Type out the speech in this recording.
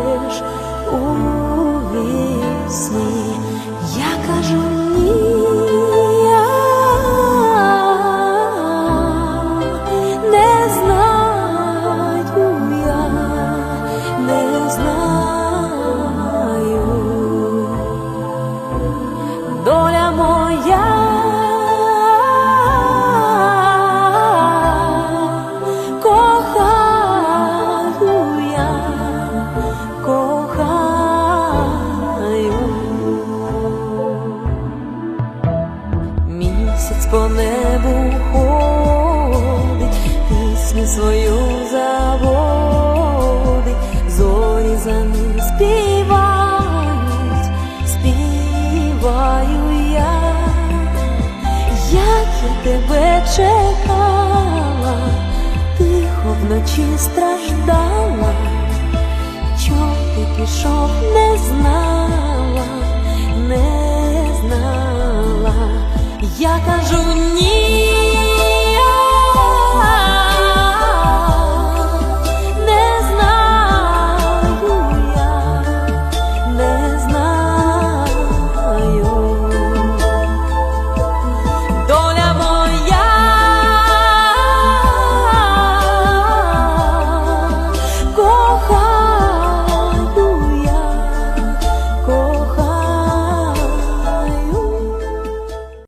у вісні. Я кажу ні, я не знаю, я не знаю доля по небу ходить, пісню свою заводить, зорі за ним співають, співаю я, як я тебе чекала, тихо вночі страждала, чом ти пішов, не знала, не